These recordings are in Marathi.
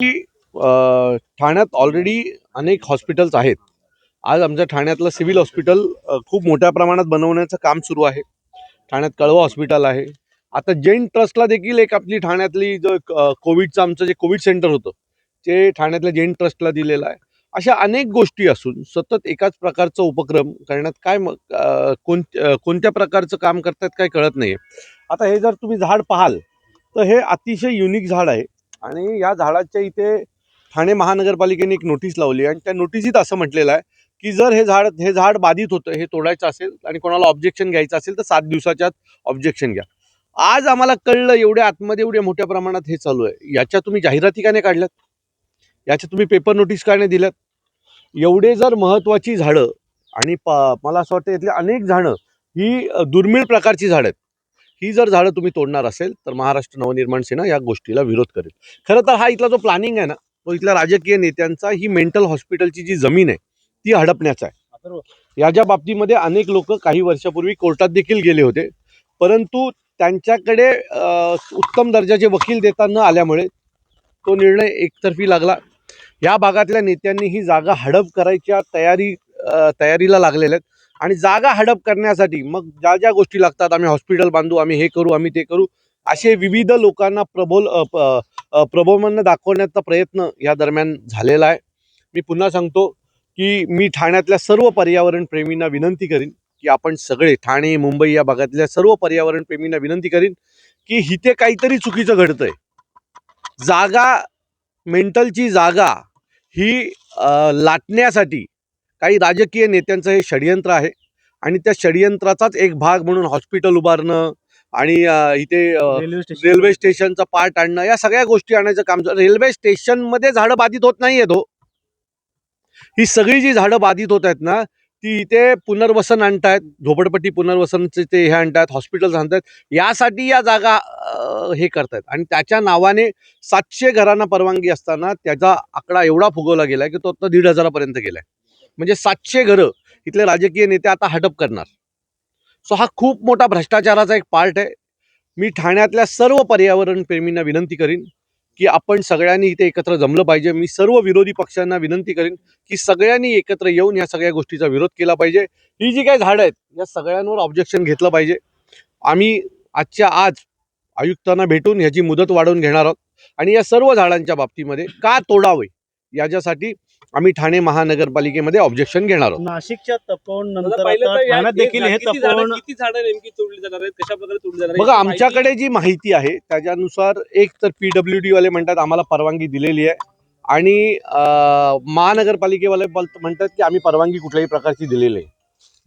की ठाण्यात ऑलरेडी अनेक हॉस्पिटल्स आहेत. आज आमच्या ठाण्यातलं सिव्हिल हॉस्पिटल खूप मोठ्या प्रमाणात बनवण्याचं काम सुरू आहे. ठाण्यात कळवा हॉस्पिटल आहे. आता जैन ट्रस्टला देखील एक आपली ठाण्यातली जो कोविडचं आमचं जे कोविड सेंटर होतं ते ठाण्यातल्या जैन ट्रस्टला दिलेलं आहे. अशा अनेक गोष्टी असून सतत एकाच प्रकारचा उपक्रम करण्यात काय कोण कोणत्या प्रकारचं काम करतात काय कळत नाही आता हे जर तुम्ही झाड पाहाल तर हे अतिशय युनिक झाड आहे. आणि या झाडाच्या इथे ठाणे महानगरपालिकेने एक नोटीस लावली आणि त्या नोटीसीत असं म्हटलेलं आहे की जर हे झाड हे झाड बाधित होतं हे तोडायचं असेल आणि कोणाला ऑब्जेक्शन घ्यायचं असेल तर सात दिवसाच्या ऑब्जेक्शन घ्या. आज आम्हाला कळलं एवढ्या आतमध्ये एवढ्या मोठ्या प्रमाणात हे चालू आहे. याच्या तुम्ही जाहिराती का नाही काढल्यात? याच्या तुम्ही पेपर नोटीस का नाही दिल्यात? एवढे जर महत्त्वाची झाडं आणि प मला असं वाटतं यातली अनेक झाडं ही दुर्मिळ प्रकारची झाडं आहेत. ही जर झाडं तुम्ही तोडणार असेल तर महाराष्ट्र नवनिर्माण सेना या गोष्टीला विरोध करेल. खरं तर हा इथला जो प्लॅनिंग आहे ना तो इथल्या राजकीय नेत्यांचा ही मेंटल हॉस्पिटलची जी जमीन आहे ती हडपण्याचा आहे. याच्या बाबतीमध्ये अनेक लोक काही वर्षापूर्वी कोर्टात देखील गेले होते परंतु त्यांच्याकडे उत्तम दर्जाचे वकील देता न आल्यामुळे तो निर्णय एकतर्फी लागला. या भागातल्या नेत्यांनी ही जागा हडप करायच्या तयारी तयारीला लागलेल्या आहेत. आणि जागा हडप करण्यासाठी मग ज्या ज्या गोष्टी लागतात आम्ही हॉस्पिटल बांधू आम्ही हे करू आम्ही ते करू असे विविध लोकांना प्रबोल प्रबोमन प- दाखवण्याचा प्रयत्न या दरम्यान झालेला आहे. मी पुन्हा सांगतो की मी ठाण्यातल्या सर्व पर्यावरण प्रेमींना विनंती करीन की आपण सगळे ठाणे मुंबई या भागातल्या सर्व पर्यावरण प्रेमींना विनंती करीन की इथे काहीतरी चुकीचं घडतंय. जागा मेंटलची जागा ही लाटण्यासाठी काही राजकीय नेत्यांचं हे षडयंत्र आहे. आणि त्या षडयंत्राचाच एक भाग म्हणून हॉस्पिटल उभारणं आणि इथे रेल्वे स्टेशन रेल्वे स्टेशनचा पार्ट आणणं या सगळ्या गोष्टी आणायचं काम रेल्वे स्टेशनमध्ये झाडं बाधित होत नाही आहेत हो. ही सगळी जी झाडं बाधित होत आहेत ना ती इथे पुनर्वसन आणतायत झोपडपट्टी पुनर्वसनचे ते हे आणतायत हॉस्पिटल्स आणतायत यासाठी या जागा हे करतायत. आणि त्याच्या नावाने सातशे घरांना परवानगी असताना त्याचा आकडा एवढा फुगवला गेलाय की तो आता दीड हजारापर्यंत गेलाय. म्हणजे सातशे घरं इथले राजकीय नेते आता हटप करणार. सो हा खूप मोठा भ्रष्टाचाराचा एक पार्ट आहे. मी ठाण्यातल्या सर्व पर्यावरण प्रेमींना विनंती करीन की आपण सगळ्यांनी इथे एकत्र जमलं पाहिजे. मी सर्व विरोधी पक्षांना विनंती करीन की सगळ्यांनी एकत्र येऊन या सगळ्या गोष्टीचा विरोध केला पाहिजे. ही जी काही झाडं आहेत या सगळ्यांवर ऑब्जेक्शन घेतलं पाहिजे. आम्ही आजच्या आज आयुक्तांना भेटून ह्याची मुदत वाढवून घेणार आहोत. आणि या सर्व झाडांच्या बाबतीमध्ये का तोडावे याच्यासाठी आम्ही ठाणे महानगरपालिकेमध्ये ऑब्जेक्शन घेणार आहोत. नाशिकच्या तपवून नंतर आता ठाण्यात देखील हे किती झाडं तपवून किती झाडं नेमकी तोडली जाणार आहेत? कशा प्रकारे तोडली जाणार आहे? बघा माहिती- आमच्याकडे जी माहिती आहे त्याच्यानुसार एक तर पी डब्ल्यू डी वाले म्हणतात आम्हाला परवानगी दिलेली आहे. आणि अं, महानगरपालिकेवाले म्हणतात की आम्ही परवानगी कुठल्याही प्रकारची दिलेली आहे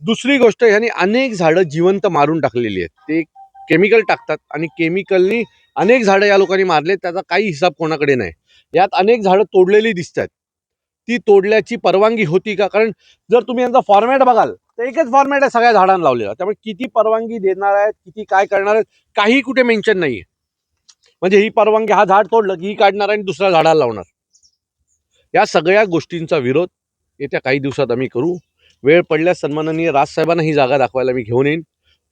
दुसरी गोष्ट ह्यांनी अनेक झाडं जिवंत मारून टाकलेली आहेत. ते केमिकल टाकतात आणि केमिकलनी अनेक झाडं या लोकांनी मारले त्याचा काही हिसाब कोणाकडे नाही. यात अनेक झाडं तोडलेली दिसतात. ती तोडल्याची परवानगी होती का? कारण जर तुम्ही यांचा फॉर्मॅट बघाल तर एकच फॉर्मॅट आहे सगळ्या झाडांना लावलेला. त्यामुळे किती परवानगी देणार आहेत किती काय करणार आहेत काही कुठे मेन्शन नाहीये. म्हणजे ही परवानगी हा झाड तोडलं की ही काढणार आणि दुसऱ्या झाडाला लावणार. या सगळ्या गोष्टींचा विरोध येत्या काही दिवसात आम्ही करू. वेळ पडल्यास सन्माननीय राजसाहेबांना ही जागा दाखवायला मी घेऊन येईन.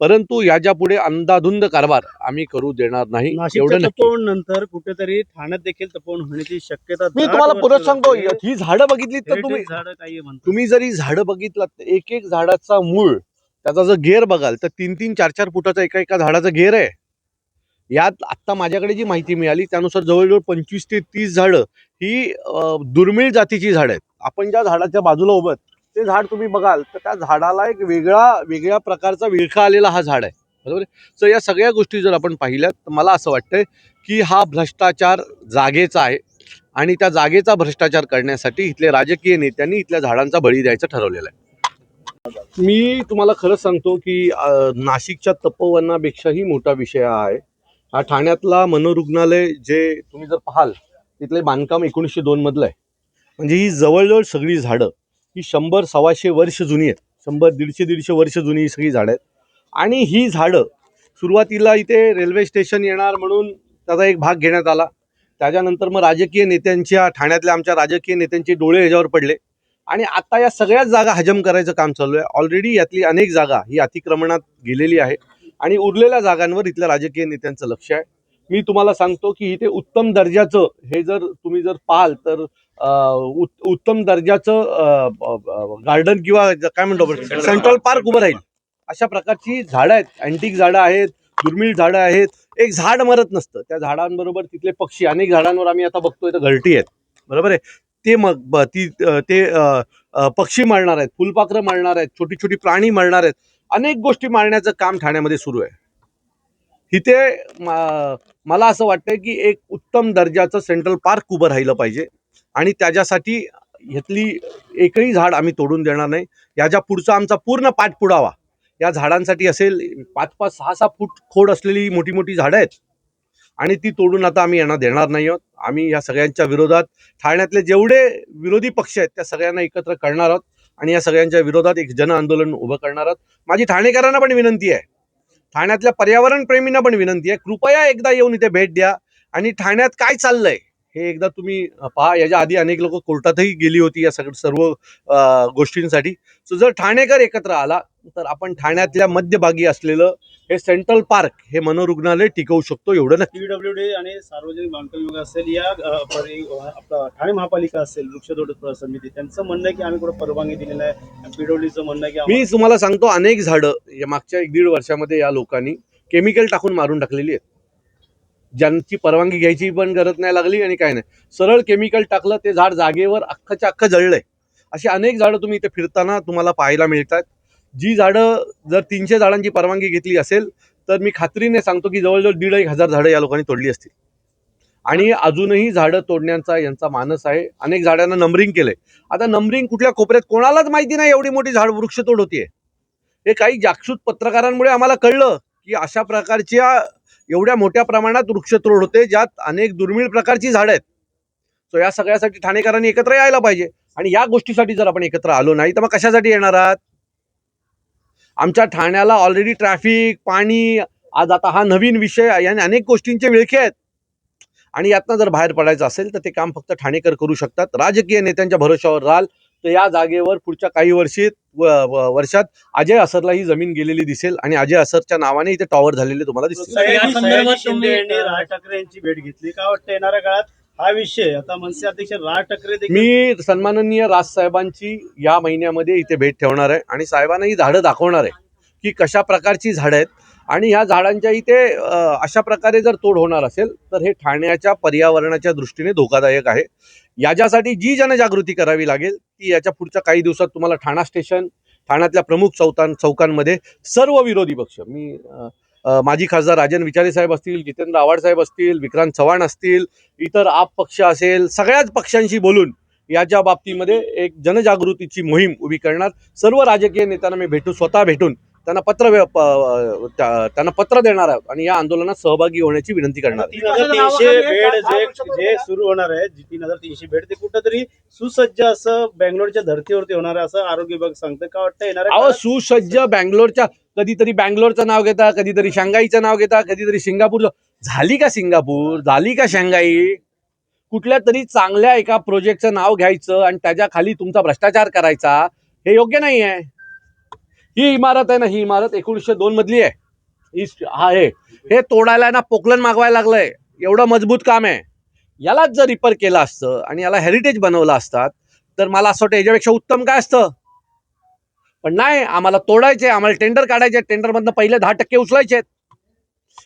परंतु याच्यापुढे अंदाधुंद कारभार आम्ही करू देणार नाही. एवढं नक्की. तपवून नंतर कुठेतरी ठाण्यात देखील तपवून होण्याची शक्यता मी तुम्हाला परत सांगतो. ही झाडं बघितलीत तर तुम्ही Heritage झाडं काही म्हणतात. तुम्ही जरी झाडं बघितलात तर एक एक झाडाचा मूळ त्याचा जर गेर बघाल तर तीन तीन चार चार फुटाचा एका एका झाडाचा गेर आहे. यात आत्ता माझ्याकडे जी माहिती मिळाली त्यानुसार जवळजवळ पंचवीस ते तीस झाडं ही अं, दुर्मिळ जातीची झाडं आहेत. आपण ज्या झाडाच्या बाजूला उभं आहोत, ते झाड तुम्ही बघाल तर त्या झाडाला एक वेगळा वेगळ्या प्रकारचा विळखा आलेला हा झाड आहे. बरोबर सो या सगळ्या गोष्टी जर आपण पाहिल्यात तर मला असं वाटतंय की हा भ्रष्टाचार जागेचा आहे आणि त्या जागेचा भ्रष्टाचार करण्यासाठी इथले राजकीय नेत्यांनी इथल्या झाडांचा बळी द्यायचं ठरवलेलं आहे. मी तुम्हाला खरंच सांगतो की नाशिकच्या तपोवनापेक्षाही मोठा विषय आहे. हा ठाण्यातला मनोरुग्णालय जे तुम्ही जर पाहाल तिथले बांधकाम एकोणीसशे दोन मधलं आहे. म्हणजे ही जवळजवळ सगळी झाडं ही शंभर सव्वाशे वर्ष जुनी आहेत. शंभर दीडशे दीडशे वर्ष जुनी ही सगळी झाडं आहेत. आणि ही झाडं सुरुवातीला इथे रेल्वे स्टेशन येणार म्हणून त्याचा एक भाग घेण्यात आला. त्याच्यानंतर मग राजकीय नेत्यांच्या ठाण्यातल्या आमच्या राजकीय नेत्यांचे डोळे ह्याच्यावर पडले. आणि आता या सगळ्याच जागा हजम करायचं काम चालू आहे. ऑलरेडी यातली अनेक जागा ही अतिक्रमणात गेलेली आहे. आणि उरलेल्या जागांवर इथल्या राजकीय नेत्यांचं लक्ष आहे. मी तुम्हाला सांगतो की इथे उत्तम दर्जाचं हे जर तुम्ही जर पाहाल तर उत्तम दर्जाचं गार्डन किंवा काय म्हणतो सेंट्रल पार्क उभं राहील. अशा प्रकारची झाडं आहेत. अँटिक झाडं आहेत दुर्मिळ झाडं आहेत. एक झाड मरत नसतं. त्या झाडांबरोबर तिथले पक्षी अनेक झाडांवर आम्ही आता बघतोय तर घरटी आहेत. बरोबर आहे? ते मग ती ते पक्षी मळणार आहेत. फुलपाखरं मारणार आहेत. छोटी छोटी प्राणी मळणार आहेत. अनेक गोष्टी मारण्याचं काम ठाण्यामध्ये सुरू आहे. इथे मला असं वाटतंय की एक उत्तम दर्जाचं सेंट्रल पार्क उभं राहिलं पाहिजे. आणि त्याच्यासाठी ह्यातली एकही झाड आम्ही तोडून देणार नाही. याच्या पुढचा आमचा पूर्ण पाठपुरावा. या झाडांसाठी असेल पाच पाच सहा सहा फूट खोड असलेली मोठी मोठी झाडं आहेत. आणि ती तोडून आता आम्ही यांना देणार नाही आहोत. आम्ही या सगळ्यांच्या विरोधात ठाण्यातले जेवढे विरोधी पक्ष आहेत त्या सगळ्यांना एकत्र करणार आहोत. आणि या सगळ्यांच्या विरोधात एक जन आंदोलन उभं करणार आहोत. माझी ठाणेकरांना पण विनंती आहे. ठाण्यातल्या पर्यावरण प्रेमींना पण विनंती आहे. कृपया एकदा येऊन इथे भेट द्या. आणि ठाण्यात काय चाललंय? हे एकदा तुम्ही पहा याच्या आधी अनेक लोक कोर्टातही गेली होती या सगळं सर्व गोष्टींसाठी. सो जर ठाणेकर एकत्र आला तर आपण ठाण्यातल्या मध्यभागी असलेलं हे सेंट्रल पार्क हे मनोरुग्णालय टिकवू शकतो एवढं नक्की. पीडब्ल्यूडी आणि सार्वजनिक बांधकाम विभाग असेल या आपला ठाणे महापालिका असेल वृक्षतोड समिती त्यांचं म्हणणं आहे की आम्ही कुठं परवानगी दिली नाही. पीडब्ल्यूडीचं म्हणणं आहे की मी तुम्हाला सांगतो अनेक झाडं या मागच्या एक दीड वर्षामध्ये या लोकांनी केमिकल टाकून मारून टाकलेली आहेत. ज्यांची परवानगी घ्यायची पण गरज नाही लागली आणि काय नाही. सरळ केमिकल टाकलं ते झाड जागेवर अख्खच्या अख्खं जळलंय. अशी अनेक झाडं तुम्ही इथे फिरताना तुम्हाला पाहायला मिळतात. जी झाडं जर तीनशे झाडांची परवानगी घेतली असेल तर मी खात्रीने सांगतो की जवळजवळ दीड एक हजार झाडं या लोकांनी तोडली असतील. आणि अजूनही झाडं तोडण्याचा यांचा मानस आहे. अनेक झाडांना नंबरिंग केलंय. आता नंबरिंग कुठल्या कोपऱ्यात कोणालाच माहिती नाही एवढी मोठी झाड वृक्षतोड होतीये हे काही जागसूत पत्रकारांमुळे आम्हाला कळलं की अशा प्रकारच्या एवढ्या मोठ्या प्रमाणात वृक्षतोड होते ज्यात अनेक दुर्मिळ प्रकारची झाडं आहेत. सो या सगळ्यासाठी ठाणेकरांनी एकत्र यायला पाहिजे. आणि या गोष्टीसाठी जर आपण एकत्र आलो नाही तर मग कशासाठी येणार आहात? आमच्या ठाण्याला ऑलरेडी ट्रॅफिक पाणी आज आता हा नवीन विषय याने अनेक गोष्टींचे विळखे आहेत. आणि यातनं जर बाहेर पडायचं असेल तर ते काम फक्त ठाणेकर करू शकतात. राजकीय नेत्यांच्या भरोशावर राहाल. तर या जागेवर पुढच्या काही वर्षीत व- व- वर्षात अजय असरला ही जमीन गेलेली दिसेल आणि अजय असरच्या नावाने इथे टॉवर झालेले तुम्हाला दिसतील. राज ठाकरे यांची भेट घेतली. का वाटतं येणाऱ्या काळात? हा विषय. आता मनसे अध्यक्ष राज ठाकरे देखील मी सन्माननीय राज साहेबांची या महिन्यामध्ये इथे भेट ठेवणार आहे आणि साहेबांना ही झाडं दाखवणार आहे की कशा प्रकारची झाडं आहेत. आणि ह्या झाडांच्या इथे अशा प्रकारे जर तोड होणार असेल तर हे ठाण्याच्या पर्यावरणाच्या दृष्टीने धोकादायक आहे. याच्यासाठी जी जनजागृती करावी लागेल ती याच्या पुढच्या काही दिवसात तुम्हाला ठाणा स्टेशन ठाण्यातल्या प्रमुख चौकां चौकांमध्ये सर्व विरोधी पक्ष मी माजी खासदार राजन विचारे साहेब असतील जितेंद्र आव्हाड साहेब असतील विक्रांत चव्हाण असतील इतर आप पक्ष असेल सगळ्याच पक्षांशी बोलून याच्या बाबतीमध्ये एक जनजागृतीची मोहीम उभी करणार. सर्व राजकीय नेत्यांना मी भेटू स्वतः भेटून त्यांना पत्र त्यांना पत्र देणार आहोत आणि या आंदोलनात सहभागी होण्याची विनंती करणार आहे. तीन हजार तीनशे बेड जे जे सुरू होणार आहे तीन हजार तीनशे बेड ते कुठंतरी सुसज्ज असं बेंगलोरच्या धर्तीवरती होणार आहे असं आरोग्य विभाग सांगतं. का वाटतं येणाऱ्या अहो? सुसज्ज बँगलोरच्या कधीतरी बँगलोरचं नाव घेता कधीतरी शांघाईचं नाव घेता कधीतरी सिंगापूरचं. झाली का सिंगापूर? झाली का शांघाई? कुठल्या तरी चांगल्या एका प्रोजेक्टचं नाव घ्यायचं आणि त्याच्याखाली तुमचा भ्रष्टाचार करायचा हे योग्य नाही आहे ही इमारत आहे ना ही इमारत एकोणीसशे दोन मधली आहे. ही हा आहे हे तोडायला ना पोकलन मागवायला लागलंय. एवढं मजबूत काम आहे. यालाच जर रिपेअर केलं असतं आणि याला हेरिटेज बनवलं असतात तर मला असं वाटतं याच्यापेक्षा उत्तम काय असतं? पण नाही आम्हाला तोडायचे आम्हाला टेंडर काढायचे टेंडरमधनं पहिले दहा टक्के उचलायचे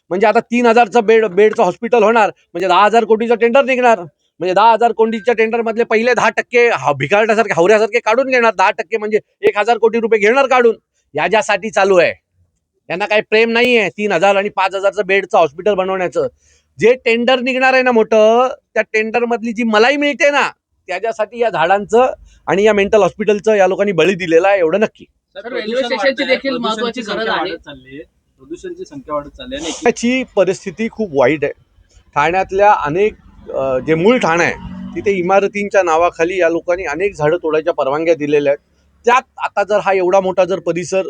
म्हणजे आता तीन हजारचं बेड बेडचं हॉस्पिटल होणार. म्हणजे दहा हजार कोटीचं टेंडर निघणार. म्हणजे दहा हजार कोटीच्या टेंडर मधले पहिले दहा टक्के हा- हावऱ्यासारखे काढून घेणार. दहा टक्के म्हणजे एक हजार कोटी रुपये घेणार काढून. याच्यासाठी चालू आहे. यांना काही प्रेम नाही आहे तीन हजार आणि पाच हजारचं बेडचं हॉस्पिटल बनवण्याचं. जे टेंडर निघणार आहे ना मोठं त्या टेंडर मधली जी मलाई मिळते ना त्याच्यासाठी या झाडांचं आणि या मेंटल हॉस्पिटलचं या लोकांनी बळी दिलेला आहे एवढं नक्की. प्रदूषणाची गरज संख्या आहे. वाढत चालली आहे. प्रदूषणाची संख्या वाढत चालली आहे आणि ठाण्याची परिस्थिती खूप वाईट आहे. ठाण्यातल्या अनेक जे मूळ ठाणं आहे तिथे इमारतींच्या नावाखाली या लोकांनी अनेक झाडं तोडायच्या परवानग्या दिलेल्या आहेत. त्यात आता जर हा एवढा मोठा जर परिसर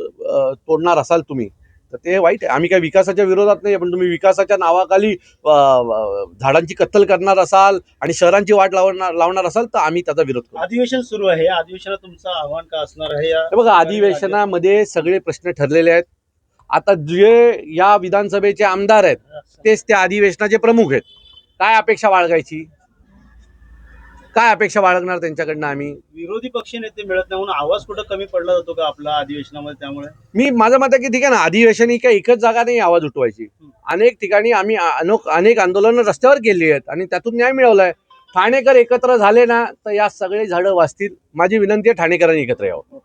तोडणार असाल तुम्ही तर ते वाईट आहे. आम्ही काही विकासाच्या विरोधात नाही पण तुम्ही विकासाच्या नावाखाली झाडांची कत्तल करणार असाल आणि शहरांची वाट लावणार लावणार असाल तर आम्ही त्याचा विरोध करू. अधिवेशन सुरू आहे. अधिवेशनात तुमचं आव्हान का असणार आहे हे बघा अधिवेशनामध्ये सगळे प्रश्न ठरलेले आहेत. आता जे या विधानसभेचे आमदार आहेत तेच त्या अधिवेशनाचे प्रमुख आहेत. काय अपेक्षा बाळगायची? काय अपेक्षा बाळगणार त्यांच्याकडनं आम्ही? विरोधी पक्ष नेते मिळत नाही म्हणून आवाज कुठं कमी पडला जातो का आपला अधिवेशनामध्ये त्यामुळे? मी माझं मत आहे की ठीक आहे ना अधिवेशन ही काही एकच जागा नाही आवाज उठवायची. अनेक ठिकाणी आम्ही अनेक अनेक आंदोलनं रस्त्यावर केली आहेत आणि त्यातून न्याय मिळवलाय. ठाणेकर एकत्र झाले ना तर या सगळे झाडं वाचतील. माझी विनंती आहे ठाणेकरांनी एकत्र यावं.